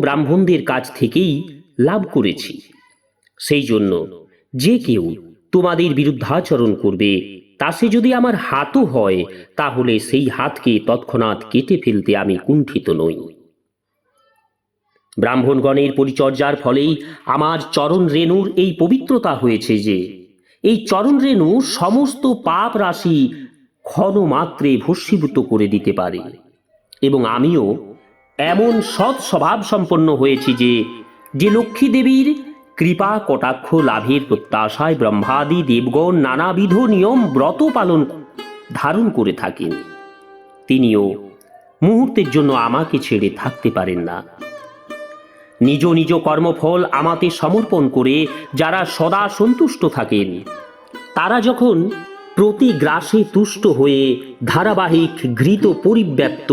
ব্রাহ্মণদের কাছ থেকেই লাভ করেছি। সেই জন্য যে কেউ তোমাদের বিরুদ্ধাচরণ করবে, তা সে যদি আমার হাতও হয়, তাহলে সেই হাতকে তৎক্ষণাৎ কেটে ফেলতে আমি কুণ্ঠিত নই। ব্রাহ্মণগণের পরিচর্যার ফলেই আমার চরণ রেণুর এই পবিত্রতা হয়েছে যে, এই চরণ রেণু সমস্ত পাপ রাশি ক্ষণমাত্রে ভস্মীভূত করে দিতে পারে। এবং আমিও এমন সৎ স্বভাব সম্পন্ন হয়েছি যে যে লক্ষ্মী দেবীর কৃপা, কটাক্ষ, লাভের প্রত্যাশায় ব্রহ্মাদি দেবগণ নানাবিধ নিয়ম ব্রত পালন ধারণ করে থাকেন। তিনিও মুহূর্তের জন্য আমাকে ছেড়ে থাকতে পারেন না। নিজ নিজ কর্মফল আমাতে সমর্পণ করে যারা সদা সন্তুষ্ট থাকেন, তারা যখন প্রতি গ্রাসে তুষ্ট হয়ে ধারাবাহিক ঘৃত পরিব্যাপ্ত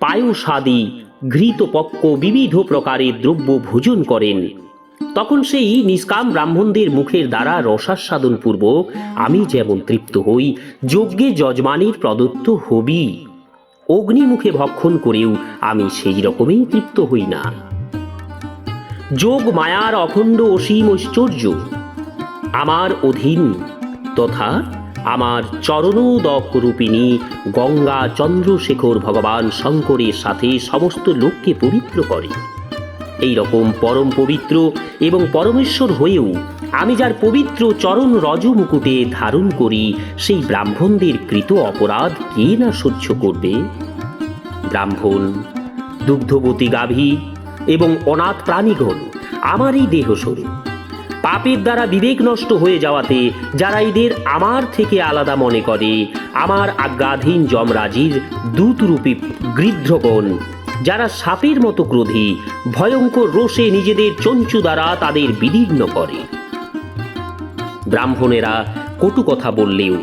পায়সাদি ঘৃতপক্ষ বিবিধ প্রকারের দ্রব্য ভোজন করেন। তখন সেই নিষ্কাম ব্রাহ্মণদের মুখের দ্বারা রসাস্বাদন পূর্বক আমি যেমন তৃপ্ত হই, যজ্ঞে যজমানের প্রদত্ত হবি। অগ্নিমুখে ভক্ষণ করেও আমি সেই রকমই তৃপ্ত হই না। যোগ মায়ার অখণ্ড অসীম ঐশ্বর্য। আমার অধীন তথা আমার চরণোদক রূপিণী গঙ্গা চন্দ্রশেখর ভগবান শঙ্করের সাথে সমস্ত লোককে পবিত্র করে। এই রকম পরম পবিত্র এবং পরমেশ্বর হয়েও আমি যার পবিত্র চরণ রজ মুকুটে ধারণ করি, সেই ব্রাহ্মণদের কৃত অপরাধ কে না সহ্য করবে? ব্রাহ্মণ, দুগ্ধবতী গাভী এবং অনাথ প্রাণীগণ, আমার এই দেহ স্বরূপ। পাপের দ্বারা বিবেক নষ্ট হয়ে যাওয়াতে যারা এদের আমার থেকে আলাদা মনে করে, আমার আজ্ঞাধীন যমরাজির দূতরূপী গৃধ্রগণ যারা সাপের মতো ক্রোধী, ভয়ঙ্কর রোষে নিজেদের চঞ্চু দ্বারা তাদের বিদীর্ণ করে। ব্রাহ্মণেরা কটু কথা বললেও,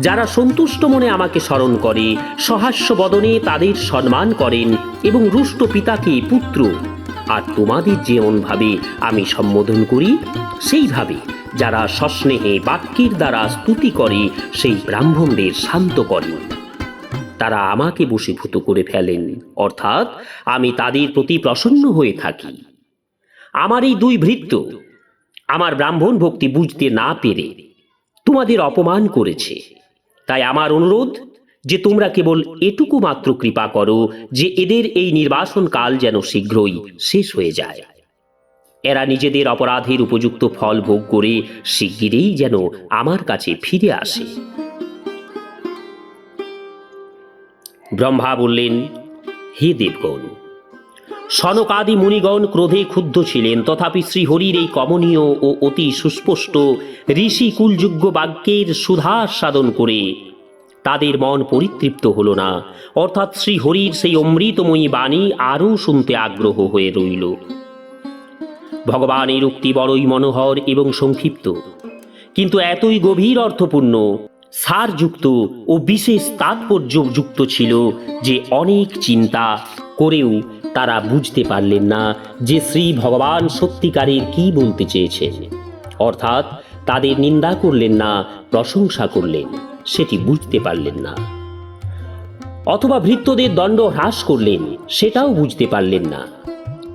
যারা সন্তুষ্ট মনে আমাকে স্মরণ করে, সহাস্য বদনে তাদের সম্মান করেন এবং রুষ্ট পিতাকে পুত্র আর তোমাদের যেমনভাবে আমি সম্বোধন করি সেইভাবে যারা সস্নেহে বাক্যের দ্বারা স্তুতি করে, সেই ব্রাহ্মণদের শান্ত করেন তারা আমাকে বশীভূত করে ফেলেন, অর্থাৎ আমি তাদের প্রতি প্রসন্ন হয়ে থাকি। আমার এই দুই ভৃত্য, আমার ব্রাহ্মণ ভক্তি বুঝতে না পেরে তোমাদের অপমান করেছে। তাই আমার অনুরোধ যে তোমরা কেবল এটুকু মাত্র কৃপা করো যে এদের এই নির্বাসন কাল যেন শীঘ্রই শেষ হয়ে যায়। এরা নিজেদের অপরাধের উপযুক্ত ফল ভোগ করে শিগগিরই যেন আমার কাছে ফিরে আসে। ব্রহ্মা বললেন, হে দেবগণ, সনকাদি মুনিগণ ক্রোধে ক্ষুব্ধ ছিলেন, তথাপি শ্রীহরির এই কমনীয় ও অতি সুস্পষ্ট ঋষি কুলযোগ্য বাক্যের সুধাস্বাদন করে তাদের মন পরিতৃপ্ত হল না। অর্থাৎ শ্রীহরির সেই অমৃতময়ী বাণী আরও শুনতে আগ্রহ হয়ে রইল। ভগবানের উক্তি বড়ই মনোহর এবং সংক্ষিপ্ত। কিন্তু এতই গভীর অর্থপূর্ণ, সারযুক্ত ও বিশেষ তাৎপর্যযুক্ত ছিল যে অনেক চিন্তা করেও তারা বুঝতে পারলেন না যে শ্রী ভগবান সত্যিকারের কি বলতে চেয়েছে অর্থাৎ তাদের নিন্দা করলেন না, প্রশংসা করলেন, সেটি বুঝতে পারলেন না। অথবা ভৃত্যদের দণ্ড হ্রাস করলেন, সেটাও বুঝতে পারলেন না।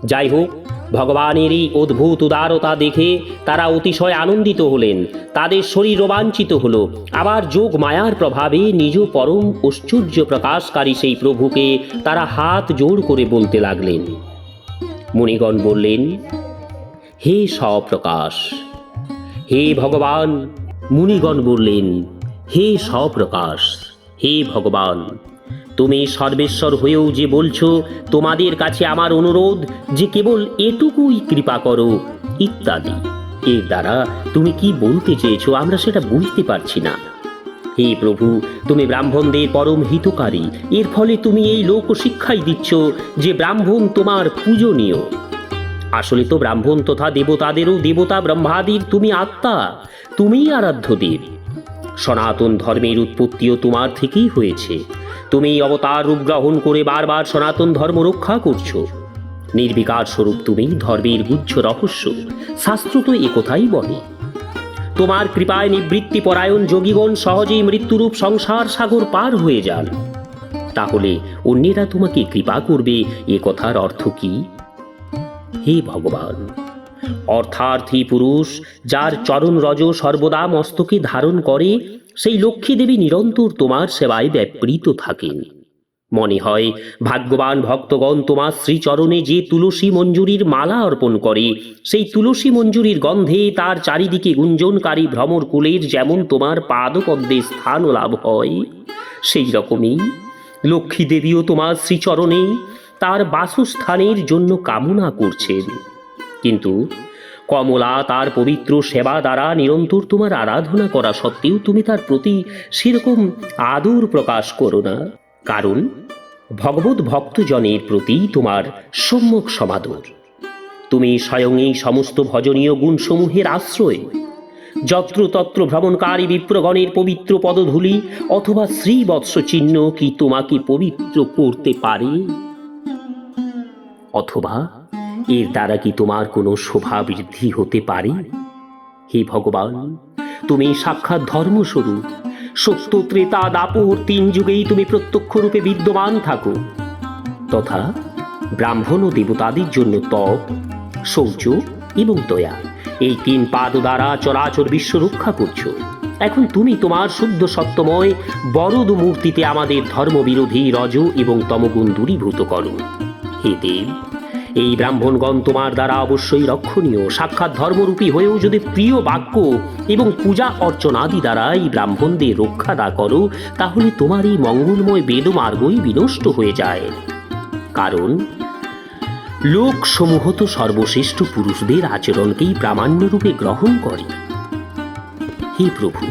যাই হোক, ভগবানের এই অদ্ভুত উদারতা দেখে তারা অতিশয় আনন্দিত হলেন, তাদের শরীর রোমাঞ্চিত হলো, আবার যোগ মায়ার প্রভাবে নিজ পরম ঐশ্বর্য প্রকাশকারী সেই প্রভুকে তারা হাত জোড় করে বলতে লাগলেন। মুনিগণ বললেন, হে স্বপ্রকাশ হে ভগবান। মুনিগণ বললেন, হে স্বপ্রকাশ, হে ভগবান, তুমি সর্বেশ্বর হয়েও যে বলছো, তোমাদের কাছে আমার অনুরোধ যে কেবল এটুকুই কৃপা করো, ইত্যাদি। এর দ্বারা তুমি কি বলতে চেয়েছো আমরা সেটা বুঝতে পারছি না। হে প্রভু, তুমি ব্রাহ্মণদের পরম হিতকারী, এর ফলে তুমি এই লোক শিক্ষাই দিচ্ছ যে ব্রাহ্মণ তোমার পূজনীয়। আসলে তো ব্রাহ্মণ তথা দেবতাদেরও দেবতা ব্রহ্মাদির তুমি আত্মা, তুমিই আরাধ্য দেব। সনাতন ধর্মের উৎপত্তিও তোমার থেকেই হয়েছে। তুমি অবতার রূপ গ্রহণ করে বারবার সনাতন ধর্ম রক্ষা করছ। নির্বিকার স্বরূপ তুমি ধর্মের গুচ্ছ রহস্য, শাস্ত্র তো একথাই বলে। তোমার কৃপায় নিবৃত্তি পরায়ণ যোগীগণ সহজেই মৃত্যুরূপ সংসার সাগর পার হয়ে যান। তাহলে অন্যেরা তোমাকে কৃপা করবে, এ কথার অর্থ কি? হে ভগবান। অর্থার্থী পুরুষ, যার চরণ রজ সর্বদা মস্তকে ধারণ করে, সেই লক্ষ্মী দেবী নিরন্তর তোমার সেবায় ব্যাপৃত থাকেন। মনে হয়, ভাগ্যবান ভক্তগণ তোমার শ্রীচরণে যে তুলসী মঞ্জুরির মালা অর্পণ করে, সেই তুলসী মঞ্জুরির গন্ধে তার চারিদিকে গুঞ্জনকারী ভ্রমর কুলের যেমন তোমার পাদপদ্মে স্থান লাভ হয় সেই রকমই লক্ষ্মী দেবীও তোমার শ্রীচরণে তার বাসস্থানের জন্য কামনা করছেন। কিন্তু কমলা তার পবিত্র সেবা দ্বারা নিরন্তর তোমার আরাধনা করা সত্ত্বেও তুমি তার প্রতি সেরকম আদর প্রকাশ করো না। কারণ ভগবত ভক্তজনের প্রতি তোমার সম্যক সমাদর। তুমি স্বয়ং এই সমস্ত ভজনীয় গুণসমূহের আশ্রয়। যত্রতত্র ভ্রমণকারী বিপ্রগণের পবিত্র পদধূলি অথবা শ্রীবৎস চিহ্ন কি তোমাকে পবিত্র করতে পারে? অথবা এর দ্বারা কি তোমার কোনো শোভা বৃদ্ধি হতে পারে? হে ভগবান, তুমি সাক্ষাৎ ধর্মস্বরূপ। সত্য ত্রেতা দাপর তিন যুগেই তুমি প্রত্যক্ষ রূপে বিদ্যমান থাকো। তথা ব্রাহ্মণ ও দেবতাদের জন্য তপ, শৌচ এবং দয়া, এই তিন পাদ দ্বারা চরাচর বিশ্ব রক্ষা করছ। এখন তুমি তোমার শুদ্ধ সত্যময় বরদ মূর্তিতে আমাদের ধর্মবিরোধী রজ এবং তমগুণ দূরীভূত করো। হে দেব এই ব্রাহ্মণগণ তোমার দ্বারা অবশ্যই রক্ষণীয়, সাক্ষাৎ ধর্মরূপী হয়েও যদি প্রিয় বাক্য এবং পূজা অর্চনাদি দ্বারা এই ব্রাহ্মণদের রক্ষা না করো, তাহলে তোমার এই মঙ্গলময় বেদমার্গই বিনষ্ট হয়ে যায়। কারণ লোক সমূহ তো সর্বশ্রেষ্ঠ পুরুষদের আচরণকেই প্রামাণ্যরূপে গ্রহণ করে। হে প্রভু,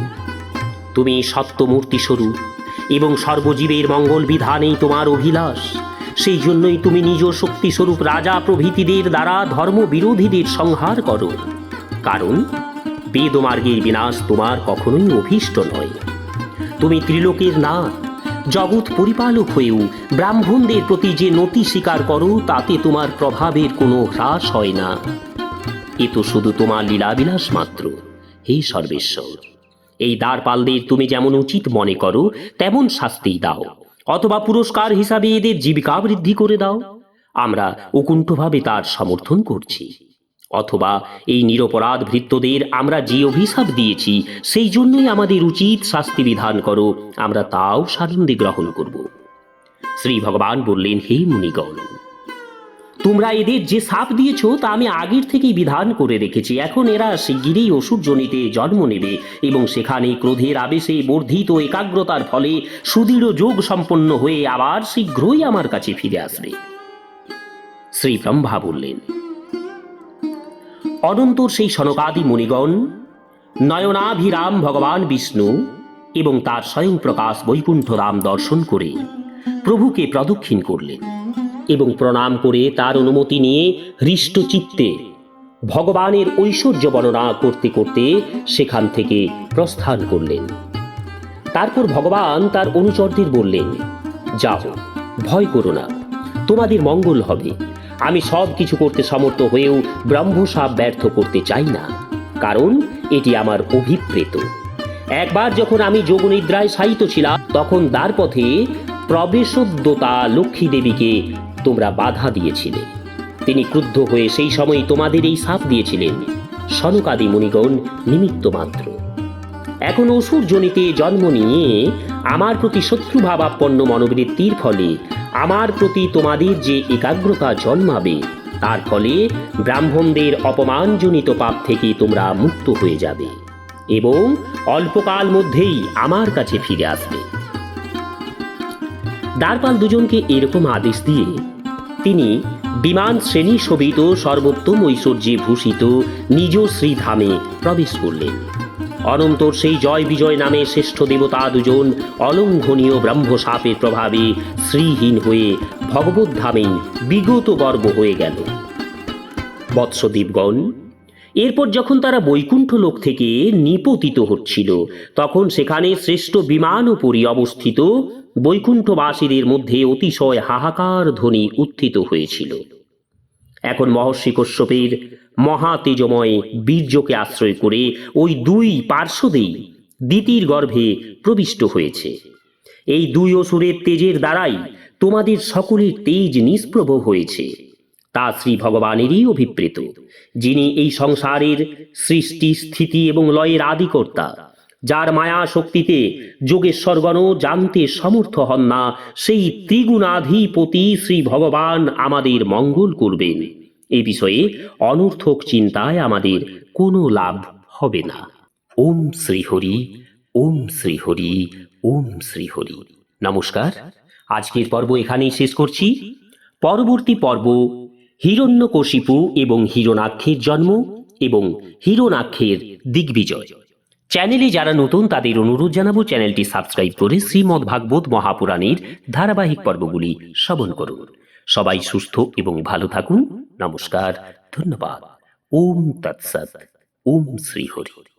তুমি সত্যমূর্তি স্বরূপ এবং সর্বজীবের মঙ্গল বিধানেই তোমার অভিলাষ। সেই জন্যই তুমি নিজ শক্তিস্বরূপ রাজা প্রভৃতিদের দ্বারা ধর্ম বিরোধীদের সংহার করো। কারণ বেদমার্গের বিনাশ তোমার কখনোই অভীষ্ট নয়। তুমি ত্রিলোকের না, জগৎ পরিপালক হয়েও ব্রাহ্মণদের প্রতি যে নতি স্বীকার করো, তাতে তোমার প্রভাবের কোনো হ্রাস হয় না। এ তো শুধু তোমার লীলাবিলাস মাত্র। হে সর্বেশ্বর, এই দ্বারপালদের তুমি যেমন উচিত মনে করো, তেমন শাস্তি দাও। অথবা পুরস্কার হিসাবে এদের জীবিকা বৃদ্ধি করে দাও। আমরা উকুণ্ঠভাবে তার সমর্থন করছি। অথবা এই নিরপরাধ ভৃত্যদের আমরা যে অভিশাপ দিয়েছি, সেই জন্যই আমাদের উচিত শাস্তি বিধান করো। আমরা তাও সানন্দে গ্রহণ করব। শ্রী ভগবান বললেন, হে মুনিগণ তোমরা এদের যে সাপ দিয়েছ তা আমি আগের থেকেই বিধান করে রেখেছি। এখন এরা শিগগিরই অসুর জনিতে জন্ম নেবে এবং সেখানে ক্রোধের আবেশে বর্ধিত একাগ্রতার ফলে সুদৃঢ় যোগ সম্পন্ন হয়ে আবার শীঘ্রই আমার কাছে ফিরে আসবে। শ্রী ব্রহ্মা বললেন, অনন্তর সেই সনকাদি মুনিগণ, নয়নাভিরাম ভগবান বিষ্ণু এবং তার স্বয়ং প্রকাশ বৈকুণ্ঠ রাম দর্শন করে প্রভুকে প্রদক্ষিণ করলেন। এবং প্রণাম করে তার অনুমতি নিয়ে হৃষ্ট চিত্তে ভগবানের ঐশ্বর্য বর্ণনা করতে করতে সেখান থেকে প্রস্থান করলেন। তারপর ভগবান তার অনুচরদের বললেন, যাও, ভয় করো না, তোমাদের মঙ্গল হবে। আমি সব কিছু করতে সমর্থ হয়েও ব্রহ্মসাপ ব্যর্থ করতে চাই না, কারণ এটি আমার অভিপ্রেত। একবার যখন আমি যোগনিদ্রায় শায়িত ছিলাম, তখন দ্বার পথে প্রবেশোদ্যতা লক্ষ্মী দেবীকে তোমরা বাধা দিয়েছিলে। তিনি ক্রুদ্ধ হয়ে সেই সময় তোমাদের এই সাপ দিয়েছিলেন। সনকাদি মুনিগণ নিমিত্ত মাত্র। এখন অসুর জনিতে জন্ম নিয়ে আমার প্রতি শত্রুভাবাপন্ন মনোবৃত্তির ফলে আমার প্রতি তোমাদের যে একাগ্রতা জন্মাবে, তার ফলে ব্রাহ্মণদের অপমানজনিত পাপ থেকে তোমরা মুক্ত হয়ে যাবে এবং অল্পকাল মধ্যেই আমার কাছে ফিরে আসবে। দ্বারপাল দুজনকে এরকম আদেশ দিয়ে তিনি বিমান শ্রেণি শোভিত সর্বোত্তম ঐশ্বর্যে ভূষিত নিজ শ্রীধামে প্রবেশ করলেন। অনন্তর সেই জয় বিজয় নামে শ্রেষ্ঠ দেবতা দুজন অলঙ্ঘনীয় ব্রহ্মসাপের প্রভাবে শ্রীহীন হয়ে ভগবত বিগত গর্ব হয়ে গেল। বৎসদীপগণ এরপর যখন তারা বৈকুণ্ঠ লোক থেকে নিপতিত হচ্ছিল, তখন সেখানে শ্রেষ্ঠ বিমানপুরী অবস্থিত। বৈকুণ্ঠবাসীদের মধ্যে অতিশয় হাহাকার ধ্বনি উত্থিত হয়েছিল। এখন মহর্ষি কশ্যপের মহা তেজময় বীর্যকে আশ্রয় করে ওই দুই পার্শ্বদেই দিতির গর্ভে প্রবিষ্ট হয়েছে। এই দুই অসুরের তেজের দ্বারাই তোমাদের সকলের তেজ নিষ্প্রভ হয়েছে। তা শ্রী ভগবানেরই অভিপ্রেত, যিনি এই সংসারের সৃষ্টি, স্থিতি এবং লয়ের আদিকর্তা, যার মায়া শক্তিতে যোগেশ্বরগণ জানতে সমর্থ হন না, সেই ত্রিগুণাধিপতি শ্রী ভগবান আমাদের মঙ্গল করবেন। এ বিষয়ে অনর্থক চিন্তায় আমাদের কোনো লাভ হবে না। ওম শ্রীহরি ওম শ্রীহরি ওম শ্রীহরি। নমস্কার। আজকের পর্ব এখানেই শেষ করছি। পরবর্তী পর্ব হিরণ্যকশিপু এবং হিরণাক্ষের জন্ম এবং হিরণাক্ষের দিগ্বিজয়। চ্যানেলে যারা নতুন, তাদের অনুরোধ জানাব চ্যানেলটি সাবস্ক্রাইব করে শ্রীমদ্ ভাগবত মহাপুরাণের ধারাবাহিক পর্বগুলি শ্রবণ করুন। সবাই সুস্থ এবং ভালো থাকুন। নমস্কার, ধন্যবাদ। ওম তৎসৎ। ওম শ্রীহরি।